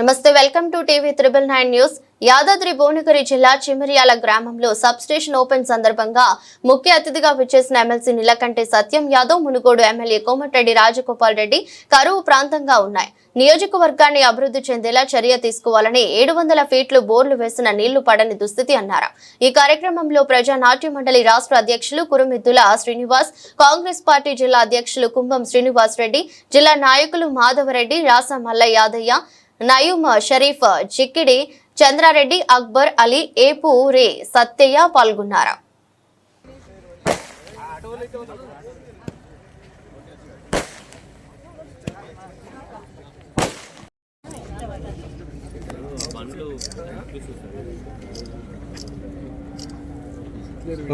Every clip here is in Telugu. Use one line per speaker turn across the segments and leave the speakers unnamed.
నమస్తే welcome to TV triple nine news. Yadadri Bhuvanagiri జిల్లా చిమిరియాల గ్రామంలో సబ్ స్టేషన్ ఓపెన్ సందర్భంగా ముఖ్య అతిథిగా విచ్చేసిన ఎమ్మెల్సీ నీలకంఠి సత్యం యాదవ్ మునుగోడు ఎమ్మెల్యే కోమటిరెడ్డి రాజగోపాల్ రెడ్డి కరువు ప్రాంతంగా ఉన్నాయి. నియోజకవర్గాన్ని అభివృద్ధి చెందేలా చర్య తీసుకోవాలని ఏడు వందల ఫీట్లు బోర్లు వేసిన నీళ్ళు పడని దుస్థితి అన్నారు. ఈ కార్యక్రమంలో ప్రజానాట్య మండలి రాష్ట్ర అధ్యక్షులు కురుమిద్దుల శ్రీనివాస్ కాంగ్రెస్ పార్టీ జిల్లా అధ్యక్షులు కుంభం శ్రీనివాస్ రెడ్డి జిల్లా నాయకులు మాధవరెడ్డి రాస మల్ల యాదయ్య నయూమ్ షరీఫ్ చిక్కిడి చంద్రారెడ్డి అక్బర్ అలీ ఏపు రే సత్యయ్య పాల్గొన్నారు.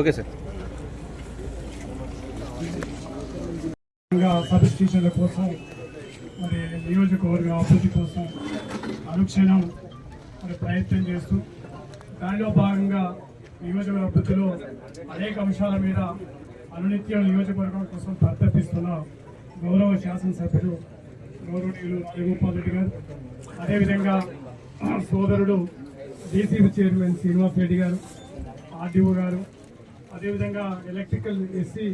Okay sir.
ఇంకా సబ్ స్టేషన్ల కోసం నియోజకవర్గ అభివృద్ధి కోసం అనుక్షణం మరి ప్రయత్నం చేస్తూ దానిలో భాగంగా నియోజకవర్గ అభివృద్ధిలో అనేక అంశాల మీద అనునిత్యం నియోజకవర్గం కోసం ప్రతిపిస్తున్న గౌరవ శాసనసభ్యులు గౌరవనీయులు రాజగోపాల్ రెడ్డి గారు. అదేవిధంగా సోదరుడు డీసీబీ చైర్మన్ శ్రీనివాస్ రెడ్డి గారు ఆర్డీఓ గారు అదేవిధంగా ఎలక్ట్రికల్ ఎస్సీ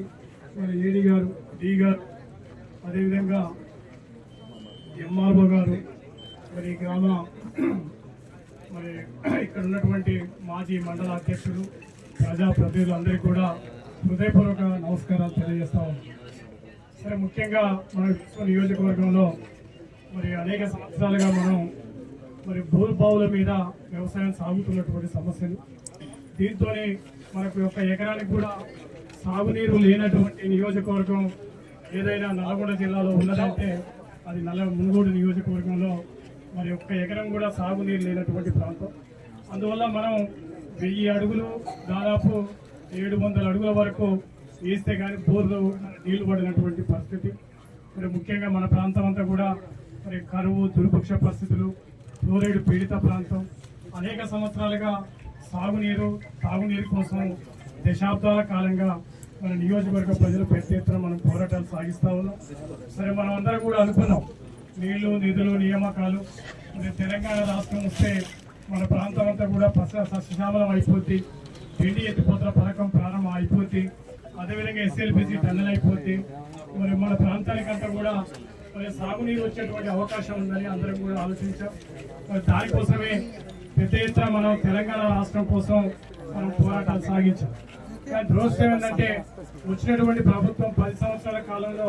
మరి ఏడీ గారు డి గారు అదేవిధంగా ఎంఆర్ఓ గారు మరి ఈ గ్రామ మరి ఇక్కడ ఉన్నటువంటి మాజీ మండల అధ్యక్షులు ప్రజాప్రతినిధులు అందరికీ కూడా హృదయపూర్వక నమస్కారాలు తెలియజేస్తా ఉన్నాం. సరే ముఖ్యంగా మన విశ్వ నియోజకవర్గంలో మరి అనేక సంవత్సరాలుగా మనం మరి భూభావుల మీద వ్యవసాయం సాగుతున్నటువంటి సమస్యలు. దీంతోనే మనకు ఒక ఎకరానికి కూడా సాగునీరు లేనటువంటి నియోజకవర్గం ఏదైనా నల్గొండ జిల్లాలో ఉన్నదంటే అది నల్ల మునుగోడు నియోజకవర్గంలో మరి ఒక్క ఎకరం కూడా సాగునీరు లేనటువంటి ప్రాంతం. అందువల్ల మనం వెయ్యి అడుగులు దాదాపు ఏడు వందల అడుగుల వరకు వేస్తే కానీ బోర్లు నీళ్ళు పడినటువంటి పరిస్థితి. మరి ముఖ్యంగా మన ప్రాంతం అంతా కూడా మరి కరువు దుర్భిక్ష పరిస్థితులు ఫ్లోరైడ్ పీడిత ప్రాంతం. అనేక సంవత్సరాలుగా సాగునీరు తాగునీరు కోసం దశాబ్దాల కాలంగా మన నియోజకవర్గ ప్రజలు పెద్ద ఎత్తున మనం పోరాటాలు సాగిస్తూ ఉన్నాం. సరే మనం అందరం కూడా అనుకున్నాం. నీళ్ళు నిధులు నియామకాలు. తెలంగాణ రాష్ట్రం వస్తే మన ప్రాంతం అంతా కూడా పస సస్యశ్యామలం అయిపోద్ది. పిండి ఎత్తిపోతల పథకం ప్రారంభం అయిపోద్ది. అదేవిధంగా ఎస్ఎల్పిసి టన్నెల్ అయిపోద్ది. మరి మన ప్రాంతానికంతా కూడా మరి సాగునీరు వచ్చేటువంటి అవకాశం ఉందని అందరం కూడా ఆలోచించాం. మరి దానికోసమే పెద్ద ఎత్తున మనం తెలంగాణ రాష్ట్రం కోసం మనం పోరాటాలు సాగించాం. కానీ దురదృష్టం ఏంటంటే వచ్చినటువంటి ప్రభుత్వం పది సంవత్సరాల కాలంలో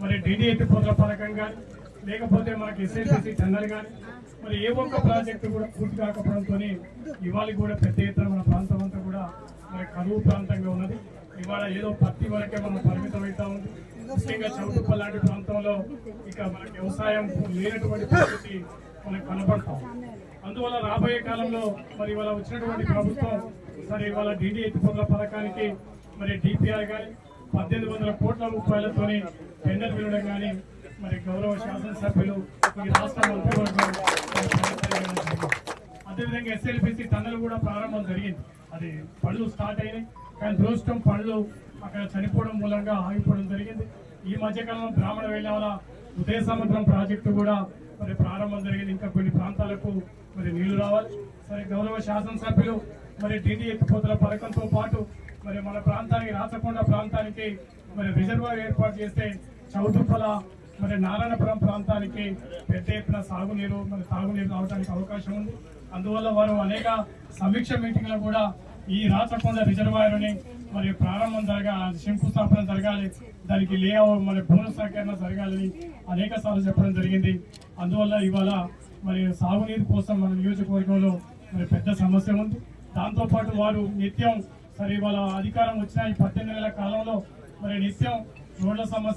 మరి డిడి ఎత్తిపోతల పథకం కానీ లేకపోతే మనకి ఎస్ఐసిసి టెండర్ కానీ మరి ఏ ఒక్క ప్రాజెక్టు కూడా పూర్తి కాకపోవడంతో ఇవాళ కూడా పెద్ద ఎత్తున మన ప్రాంతం అంతా కూడా మరి కరువు ప్రాంతంగా ఉన్నది. ఇవాళ ఏదో పత్తి వరకే మనం పరిమితం అవుతా ఉంది. ముఖ్యంగా చౌటుప్ప లాంటి ప్రాంతంలో ఇక మనకి వ్యవసాయం లేనటువంటి పరిస్థితి మనకు కనబడతాం అందువల్ల రాబోయే కాలంలో మరి ఇవాళ వచ్చినటువంటి ప్రభుత్వం మరి ఇవాళ డిడి ఎత్తిపోతల పథకానికి మరి డిపిఆర్ కానీ పద్దెనిమిది వందల కోట్ల రూపాయలతోని టెండర్ పిలవడం కానీ మరి గౌరవ శాసనసభ్యులు ఈ రాష్ట్ర మంత్రివర్గం అదేవిధంగా ఎస్ఎల్పిసి టన్నులు కూడా ప్రారంభం జరిగింది. అది పనులు స్టార్ట్ అయినాయి. కానీ దురదృష్టం పనులు అక్కడ చనిపోవడం మూలంగా ఆగిపోవడం జరిగింది. ఈ మధ్యకాలంలో బ్రాహ్మణ వేళ ఉదయ సముద్రం ప్రాజెక్టు కూడా మరి ప్రారంభం జరిగింది. ఇంకా కొన్ని ప్రాంతాలకు మరి నీళ్ళు రావాలి. మరి గౌరవ శాసనసభ్యులు మరి డిడి ఎత్తిపోతల పథకంతో పాటు మరి మన ప్రాంతానికి రాచకొండ ప్రాంతానికి మరి రిజర్వాయర్ ఏర్పాటు చేస్తే చౌటుప్పల మరి నారాయణపురం ప్రాంతానికి పెద్ద ఎత్తున సాగునీరు మరి తాగునీరు రావడానికి అవకాశం ఉంది. అందువల్ల వారు అనేక సమీక్ష మీటింగ్లో కూడా ఈ రాచకొండ రిజర్వాయర్ని మరి ప్రారంభం జరగాలి శంకుస్థాపన జరగాలి. దానికి లేఅవుట్ మరి భూమి సేకరణ జరగాలని అనేక సార్లు చెప్పడం జరిగింది. అందువల్ల ఇవాళ మరి సాగునీరు కోసం మన నియోజకవర్గంలో మరి పెద్ద సమస్య ఉంది. దాంతోపాటు వారు నిత్యం సరే ఇవాళ అధికారం వచ్చిన ఈ పద్దెనిమిది నెలల కాలంలో మరి నిత్యం రోడ్ల సమస్య